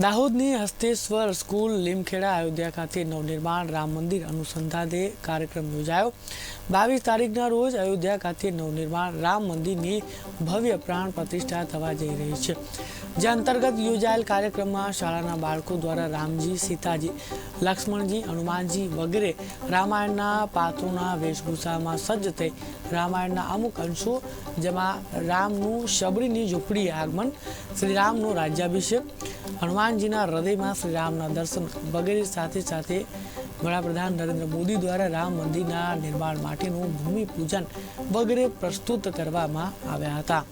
દાહોદની Hasteshwar school Limkheda Ayodhya ખાતે નવનિર્માણ રામ મંદિર અનુસંધાને કાર્યક્રમ યોજાયો. બાવીસ તારીખના રોજ અયોધ્યા ખાતે નવનિર્માણ રામ મંદિરની ભવ્ય પ્રાણ પ્રતિષ્ઠા થવા જઈ રહી છે. જે અંતર્ગત યોજાયેલ કાર્યક્રમમાં શાળાના બાળકો દ્વારા રામજી, સીતાજી, લક્ષ્મણજી, હનુમાનજી વગેરે રામાયણના પાત્રોના વેશભૂષામાં સજ્જ થઈ રામાયણના અમુક અંશો, જેમાં રામનું શબરીની ઝૂંપડી આગમન શ્રી રાજ્યાભિષેક રાજ્યાભિષેક હનુમાનજીના હૃદયમાં શ્રી રામના દર્શન વગેરે સાથે સાથે વડાપ્રધાન નરેન્દ્ર મોદી દ્વારા રામ મંદિરના નિર્માણ માટેનું ભૂમિ પૂજન વગેરે પ્રસ્તુત કરવામાં આવ્યા હતા.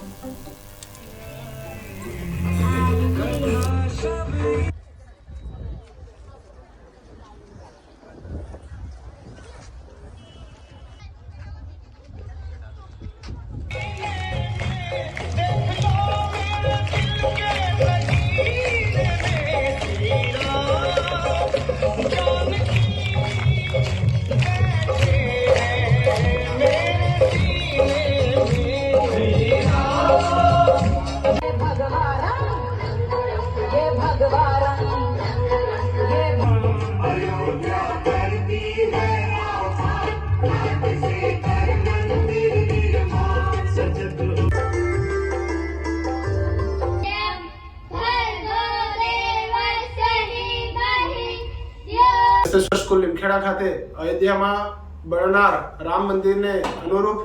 એસએસઆર સ્કૂલ લીમખેડા ખાતે અયોધ્યામાં બનનાર રામ મંદિરને અનુરૂપ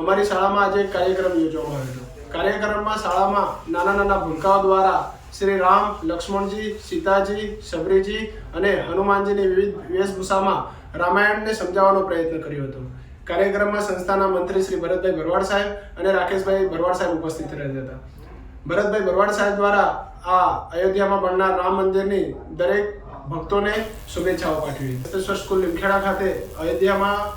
અમારી શાળામાં આજે કાર્યક્રમ યોજવામાં આવ્યો કાર્યક્રમમાં શાળામાં નાના નાના ભૂલકાઓ દ્વારા શ્રી રામ, લક્ષ્મણજી, સીતાજી, શબરીજી અને હનુમાનજીની વિવિધ વેશભૂષામાં રામાયણને સમજાવવાનો પ્રયત્ન કર્યો હતો. કાર્યક્રમમાં સંસ્થાના મંત્રી શ્રી ભરતભાઈ ભરવાડ સાહેબ અને રાકેશભાઈ ભરવાડ સાહેબ ઉપસ્થિત રહ્યા હતા. ભરતભાઈ ભરવાડ સાહેબ દ્વારા આ અયોધ્યામાં બનનાર રામ મંદિરની દરેક ભક્તોને શુભેચ્છાઓ પાઠવી. સ્કૂલ લીમખેડા ખાતે અયોધ્યામાં